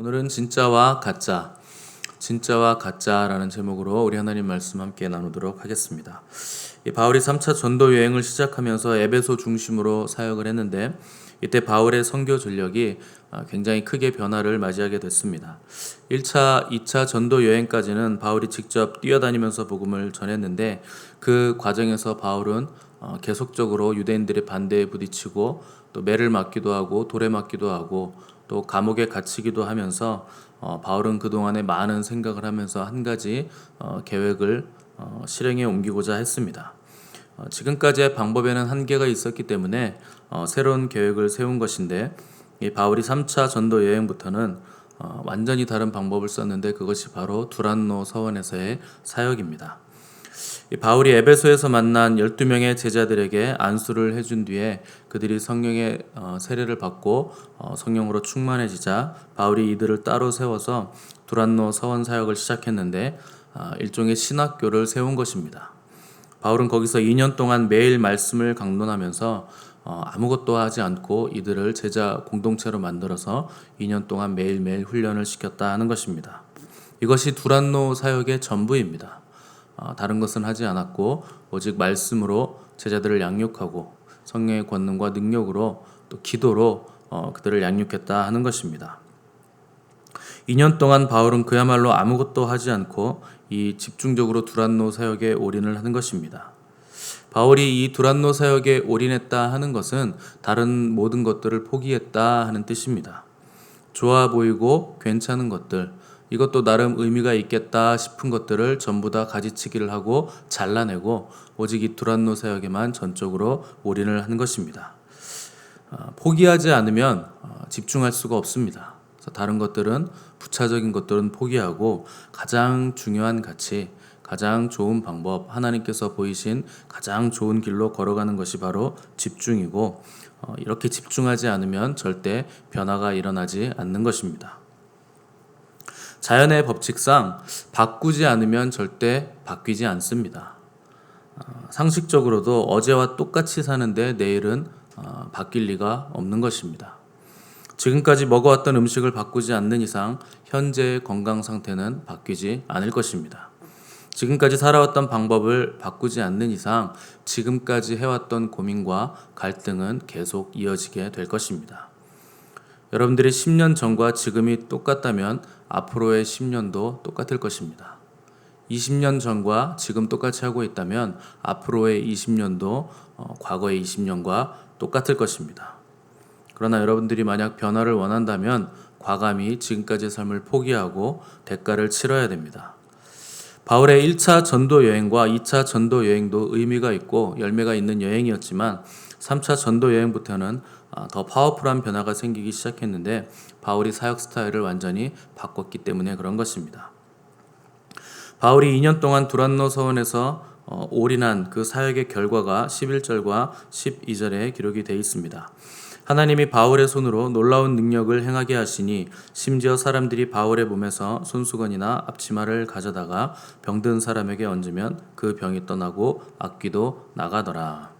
오늘은 진짜와 가짜, 진짜와 가짜라는 제목으로 우리 하나님 말씀 함께 나누도록 하겠습니다. 이 바울이 3차 전도 여행을 시작하면서 에베소 중심으로 사역을 했는데 이때 바울의 선교 전력이 아, 굉장히 크게 변화를 맞이하게 됐습니다. 1차, 2차 전도 여행까지는 바울이 직접 뛰어다니면서 복음을 전했는데 그 과정에서 바울은 어, 계속적으로 유대인들의 반대에 부딪히고 또 매를 맞기도 하고 돌에 맞기도 하고 또 감옥에 갇히기도 하면서 어, 바울은 그동안에 많은 생각을 하면서 한 가지 어, 계획을 어, 실행에 옮기고자 했습니다. 어, 지금까지의 방법에는 한계가 있었기 때문에 어, 새로운 계획을 세운 것인데 이 바울이 3차 전도 여행부터는 어, 완전히 다른 방법을 썼는데 그것이 바로 두란노 서원에서의 사역입니다. 이 바울이 에베소에서 만난 12명의 제자들에게 안수를 해준 뒤에 그들이 성령의 어, 세례를 받고 어, 성령으로 충만해지자 바울이 이들을 따로 세워서 두란노 서원 사역을 시작했는데 아, 일종의 신학교를 세운 것입니다. 바울은 거기서 2년 동안 매일 말씀을 강론하면서 어, 아무것도 하지 않고 이들을 제자 공동체로 만들어서 2년 동안 매일매일 훈련을 시켰다 하는 것입니다. 이것이 두란노 사역의 전부입니다. 어, 다른 것은 하지 않았고 오직 말씀으로 제자들을 양육하고 성령의 권능과 능력으로 또 기도로 어, 그들을 양육했다 하는 것입니다. 2년 동안 바울은 그야말로 아무것도 하지 않고 이 집중적으로 두란노 사역에 올인을 하는 것입니다. 바울이 이 두란노 사역에 올인했다 하는 것은 다른 모든 것들을 포기했다 하는 뜻입니다. 좋아 보이고 괜찮은 것들, 이것도 나름 의미가 있겠다 싶은 것들을 전부 다 가지치기를 하고 잘라내고 오직 이 두란노 사역에만 전적으로 올인을 하는 것입니다. 어, 포기하지 않으면 어, 집중할 수가 없습니다. 다른 것들은 부차적인 것들은 포기하고 가장 중요한 가치, 가장 좋은 방법, 하나님께서 보이신 가장 좋은 길로 걸어가는 것이 바로 집중이고 어, 이렇게 집중하지 않으면 절대 변화가 일어나지 않는 것입니다. 자연의 법칙상 바꾸지 않으면 절대 바뀌지 않습니다. 어, 상식적으로도 어제와 똑같이 사는데 내일은 어, 바뀔 리가 없는 것입니다. 지금까지 먹어왔던 음식을 바꾸지 않는 이상 현재의 건강 상태는 바뀌지 않을 것입니다. 지금까지 살아왔던 방법을 바꾸지 않는 이상 지금까지 해왔던 고민과 갈등은 계속 이어지게 될 것입니다. 여러분들이 10년 전과 지금이 똑같다면 앞으로의 10년도 똑같을 것입니다. 20년 전과 지금 똑같이 하고 있다면 앞으로의 20년도 어, 과거의 20년과 똑같을 것입니다. 그러나 여러분들이 만약 변화를 원한다면 과감히 지금까지의 삶을 포기하고 대가를 치러야 됩니다. 바울의 1차 전도 여행과 2차 전도 여행도 의미가 있고 열매가 있는 여행이었지만 3차 전도 여행부터는 아, 더 파워풀한 변화가 생기기 시작했는데 바울이 사역 스타일을 완전히 바꿨기 때문에 그런 것입니다. 바울이 2년 동안 두란노 서원에서 어, 올인한 그 사역의 결과가 11절과 12절에 기록이 되어 있습니다. 하나님이 바울의 손으로 놀라운 능력을 행하게 하시니 심지어 사람들이 바울의 몸에서 손수건이나 앞치마를 가져다가 병든 사람에게 얹으면 그 병이 떠나고 악귀도 나가더라.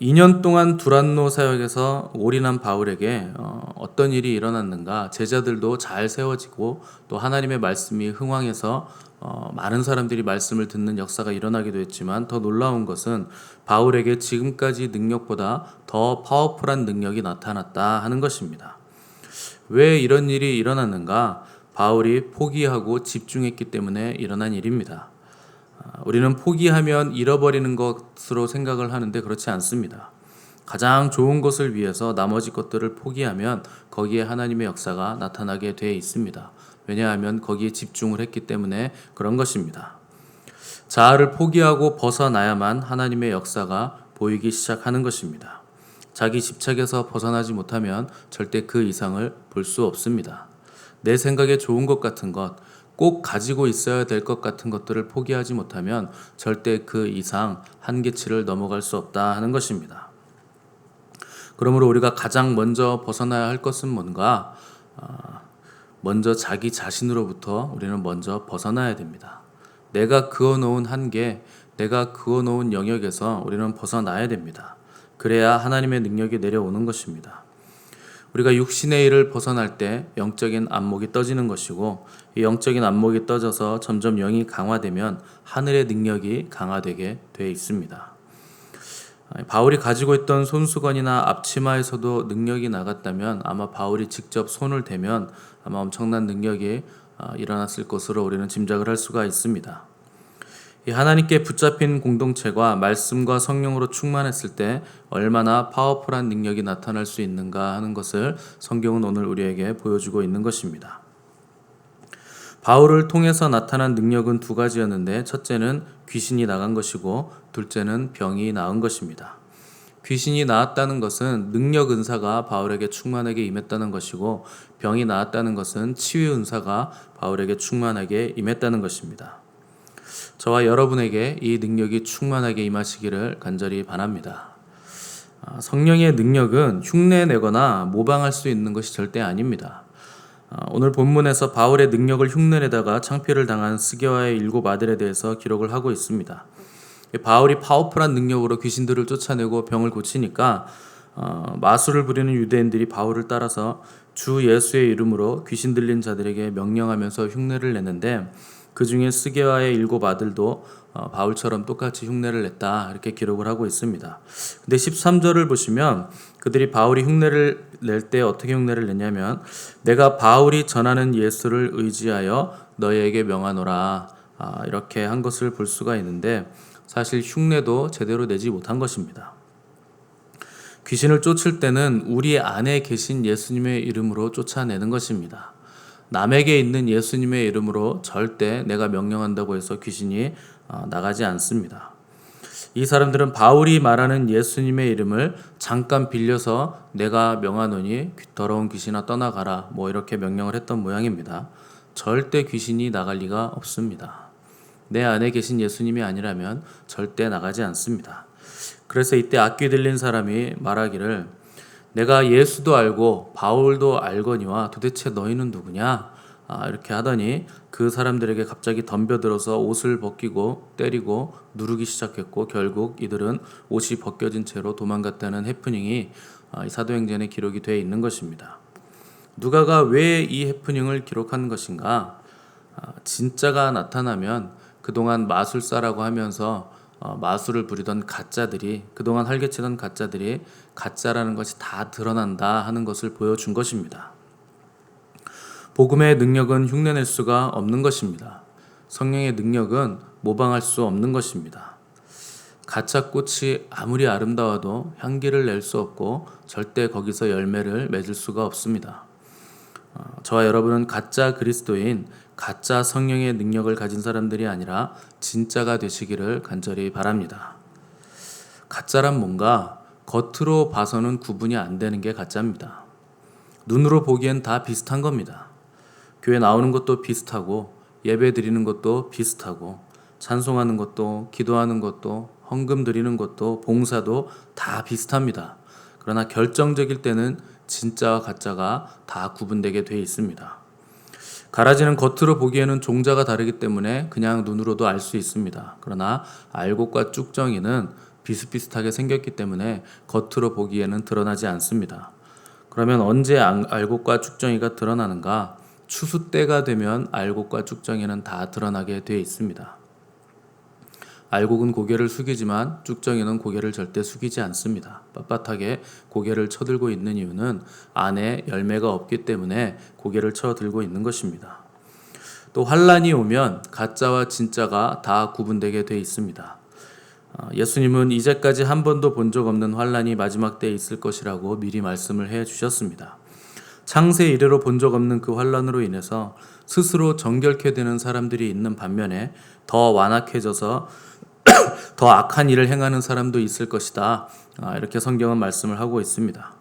2년 동안 두란노 사역에서 올인한 바울에게 어, 어떤 일이 일어났는가 제자들도 잘 세워지고 또 하나님의 말씀이 흥황해서 어, 많은 사람들이 말씀을 듣는 역사가 일어나기도 했지만 더 놀라운 것은 바울에게 지금까지 능력보다 더 파워풀한 능력이 나타났다 하는 것입니다. 왜 이런 일이 일어났는가? 바울이 포기하고 집중했기 때문에 일어난 일입니다. 아, 우리는 포기하면 잃어버리는 것으로 생각을 하는데 그렇지 않습니다. 가장 좋은 것을 위해서 나머지 것들을 포기하면 거기에 하나님의 역사가 나타나게 되어 있습니다. 왜냐하면 거기에 집중을 했기 때문에 그런 것입니다. 자아를 포기하고 벗어나야만 하나님의 역사가 보이기 시작하는 것입니다. 자기 집착에서 벗어나지 못하면 절대 그 이상을 볼 수 없습니다. 내 생각에 좋은 것 같은 것, 꼭 가지고 있어야 될 것 같은 것들을 포기하지 못하면 절대 그 이상 한계치를 넘어갈 수 없다 하는 것입니다. 그러므로 우리가 가장 먼저 벗어나야 할 것은 뭔가? 아, 먼저 자기 자신으로부터 우리는 먼저 벗어나야 됩니다. 내가 그어놓은 한계, 내가 그어놓은 영역에서 우리는 벗어나야 됩니다. 그래야 하나님의 능력이 내려오는 것입니다. 우리가 육신의 일을 벗어날 때 영적인 안목이 떠지는 것이고 이 영적인 안목이 떠져서 점점 영이 강화되면 하늘의 능력이 강화되게 되어 있습니다. 바울이 가지고 있던 손수건이나 앞치마에서도 능력이 나갔다면 아마 바울이 직접 손을 대면 아마 엄청난 능력이 아, 일어났을 것으로 우리는 짐작을 할 수가 있습니다. 이 하나님께 붙잡힌 공동체가 말씀과 성령으로 충만했을 때 얼마나 파워풀한 능력이 나타날 수 있는가 하는 것을 성경은 오늘 우리에게 보여주고 있는 것입니다. 바울을 통해서 나타난 능력은 두 가지였는데 첫째는 귀신이 나간 것이고 둘째는 병이 나은 것입니다. 귀신이 나았다는 것은 능력 은사가 바울에게 충만하게 임했다는 것이고 병이 나았다는 것은 치유 은사가 바울에게 충만하게 임했다는 것입니다. 저와 여러분에게 이 능력이 충만하게 임하시기를 간절히 바랍니다. 아, 성령의 능력은 흉내내거나 모방할 수 있는 것이 절대 아닙니다. 아, 오늘 본문에서 바울의 능력을 흉내내다가 창피를 당한 스게와의 일곱 아들에 대해서 기록을 하고 있습니다. 바울이 파워풀한 능력으로 귀신들을 쫓아내고 병을 고치니까 어, 마술을 부리는 유대인들이 바울을 따라서 주 예수의 이름으로 귀신 들린 자들에게 명령하면서 흉내를 내는데 그 중에 스게와의 일곱 아들도 어, 바울처럼 똑같이 흉내를 냈다 이렇게 기록을 하고 있습니다. 근데 13절을 보시면 그들이 바울이 흉내를 낼 때 어떻게 흉내를 냈냐면 내가 바울이 전하는 예수를 의지하여 너희에게 명하노라 아, 이렇게 한 것을 볼 수가 있는데 사실 흉내도 제대로 내지 못한 것입니다. 귀신을 쫓을 때는 우리 안에 계신 예수님의 이름으로 쫓아내는 것입니다. 남에게 있는 예수님의 이름으로 절대 내가 명령한다고 해서 귀신이 어, 나가지 않습니다. 이 사람들은 바울이 말하는 예수님의 이름을 잠깐 빌려서 내가 명하노니 더러운 귀신아 떠나가라 뭐 이렇게 명령을 했던 모양입니다. 절대 귀신이 나갈 리가 없습니다. 내 안에 계신 예수님이 아니라면 절대 나가지 않습니다. 그래서 이때 악귀 들린 사람이 말하기를 내가 예수도 알고 바울도 알거니와 도대체 너희는 누구냐? 아, 이렇게 하더니 그 사람들에게 갑자기 덤벼들어서 옷을 벗기고 때리고 누르기 시작했고 결국 이들은 옷이 벗겨진 채로 도망갔다는 해프닝이 아, 사도행전에 기록이 되어 있는 것입니다. 누가가 왜 이 해프닝을 기록한 것인가? 아, 진짜가 나타나면 그동안 마술사라고 하면서 어, 마술을 부리던 가짜들이 그동안 활개치던 가짜들이 가짜라는 것이 다 드러난다 하는 것을 보여준 것입니다. 복음의 능력은 흉내낼 수가 없는 것입니다. 성령의 능력은 모방할 수 없는 것입니다. 가짜 꽃이 아무리 아름다워도 향기를 낼 수 없고 절대 거기서 열매를 맺을 수가 없습니다. 어, 저와 여러분은 가짜 그리스도인 가짜 성령의 능력을 가진 사람들이 아니라 진짜가 되시기를 간절히 바랍니다. 가짜란 뭔가 겉으로 봐서는 구분이 안 되는 게 가짜입니다. 눈으로 보기엔 다 비슷한 겁니다. 교회 나오는 것도 비슷하고 예배 드리는 것도 비슷하고 찬송하는 것도 기도하는 것도 헌금 드리는 것도 봉사도 다 비슷합니다. 그러나 결정적일 때는 진짜와 가짜가 다 구분되게 되어 있습니다. 가라지는 겉으로 보기에는 종자가 다르기 때문에 그냥 눈으로도 알 수 있습니다. 그러나 알곡과 쭉정이는 비슷비슷하게 생겼기 때문에 겉으로 보기에는 드러나지 않습니다. 그러면 언제 알곡과 쭉정이가 드러나는가? 추수 때가 되면 알곡과 쭉정이는 다 드러나게 되어 있습니다. 알곡은 고개를 숙이지만 쭉정이는 고개를 절대 숙이지 않습니다. 빳빳하게 고개를 쳐들고 있는 이유는 안에 열매가 없기 때문에 고개를 쳐들고 있는 것입니다. 또 환란이 오면 가짜와 진짜가 다 구분되게 돼 있습니다. 어, 예수님은 이제까지 한 번도 본 적 없는 환란이 마지막 때에 있을 것이라고 미리 말씀을 해 주셨습니다. 창세 이래로 본 적 없는 그 환란으로 인해서 스스로 정결케 되는 사람들이 있는 반면에 더 완악해져서 더 악한 일을 행하는 사람도 있을 것이다. 아, 이렇게 성경은 말씀을 하고 있습니다.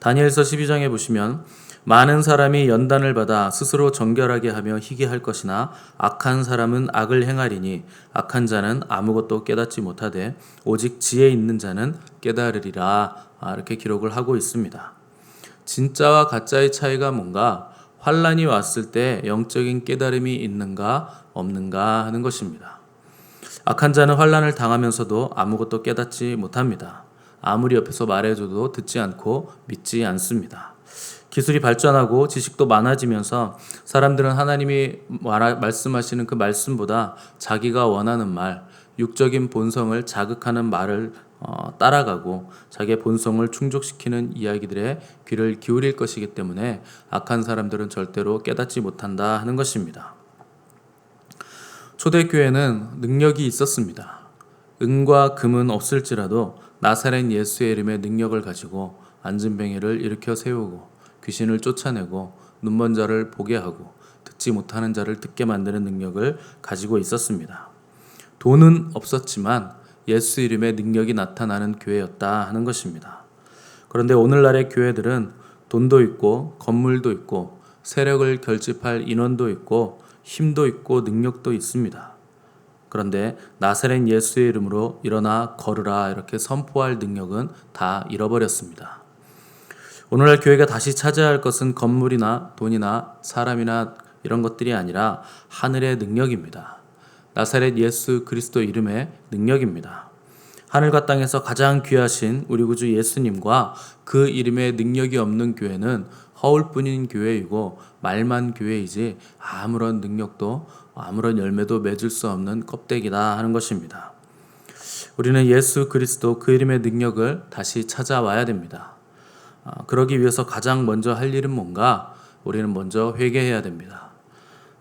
다니엘서 12장에 보시면 많은 사람이 연단을 받아 스스로 정결하게 하며 희게 할 것이나 악한 사람은 악을 행하리니 악한 자는 아무것도 깨닫지 못하되 오직 지혜 있는 자는 깨달으리라 아, 이렇게 기록을 하고 있습니다. 진짜와 가짜의 차이가 뭔가 환란이 왔을 때 영적인 깨달음이 있는가 없는가 하는 것입니다. 악한 자는 환란을 당하면서도 아무것도 깨닫지 못합니다. 아무리 옆에서 말해줘도 듣지 않고 믿지 않습니다. 기술이 발전하고 지식도 많아지면서 사람들은 하나님이 말씀하시는 그 말씀보다 자기가 원하는 말, 육적인 본성을 자극하는 말을 어, 따라가고 자기의 본성을 충족시키는 이야기들에 귀를 기울일 것이기 때문에 악한 사람들은 절대로 깨닫지 못한다 하는 것입니다. 초대교회는 능력이 있었습니다. 은과 금은 없을지라도 나사렛 예수의 이름의 능력을 가지고 안진뱅이를 일으켜 세우고 귀신을 쫓아내고 눈먼 자를 보게 하고 듣지 못하는 자를 듣게 만드는 능력을 가지고 있었습니다. 돈은 없었지만 예수 이름의 능력이 나타나는 교회였다 하는 것입니다. 그런데 오늘날의 교회들은 돈도 있고 건물도 있고 세력을 결집할 인원도 있고 힘도 있고 능력도 있습니다. 그런데 나사렛 예수의 이름으로 일어나 걸으라 이렇게 선포할 능력은 다 잃어버렸습니다. 오늘날 교회가 다시 찾아야 할 것은 건물이나 돈이나 사람이나 이런 것들이 아니라 하늘의 능력입니다. 나사렛 예수 그리스도 이름의 능력입니다. 하늘과 땅에서 가장 귀하신 우리 구주 예수님과 그 이름의 능력이 없는 교회는 허울뿐인 교회이고 말만 교회이지 아무런 능력도 아무런 열매도 맺을 수 없는 껍데기다 하는 것입니다. 우리는 예수 그리스도 그 이름의 능력을 다시 찾아와야 됩니다. 아, 그러기 위해서 가장 먼저 할 일은 뭔가? 우리는 먼저 회개해야 됩니다.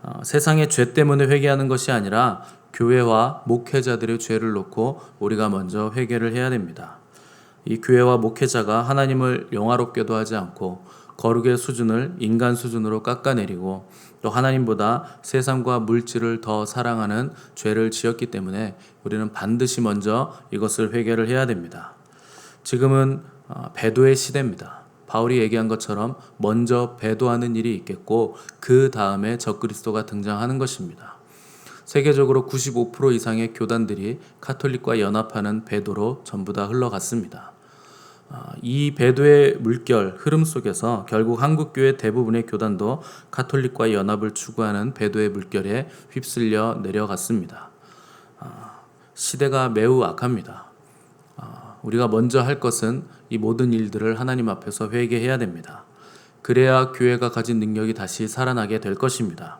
어, 세상의 죄 때문에 회개하는 것이 아니라 교회와 목회자들의 죄를 놓고 우리가 먼저 회개를 해야 됩니다. 이 교회와 목회자가 하나님을 영화롭게도 하지 않고 거룩의 수준을 인간 수준으로 깎아내리고 또 하나님보다 세상과 물질을 더 사랑하는 죄를 지었기 때문에 우리는 반드시 먼저 이것을 회개를 해야 됩니다. 지금은 어, 배도의 시대입니다. 바울이 얘기한 것처럼 먼저 배도하는 일이 있겠고 그 다음에 적그리스도가 등장하는 것입니다. 세계적으로 95% 이상의 교단들이 카톨릭과 연합하는 배도로 전부 다 흘러갔습니다. 아, 이 배도의 물결 흐름 속에서 결국 한국 교회 대부분의 교단도 카톨릭과 연합을 추구하는 배도의 물결에 휩쓸려 내려갔습니다. 아, 시대가 매우 악합니다. 아, 우리가 먼저 할 것은 이 모든 일들을 하나님 앞에서 회개해야 됩니다. 그래야 교회가 가진 능력이 다시 살아나게 될 것입니다.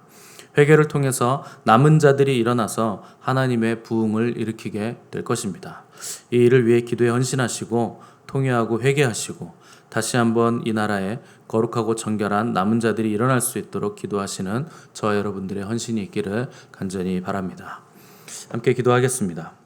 회개를 통해서 남은 자들이 일어나서 하나님의 부흥을 일으키게 될 것입니다. 이 일을 위해 기도에 헌신하시고 통회하고 회개하시고 다시 한번 이 나라에 거룩하고 정결한 남은 자들이 일어날 수 있도록 기도하시는 저 여러분들의 헌신이 있기를 간절히 바랍니다. 함께 기도하겠습니다.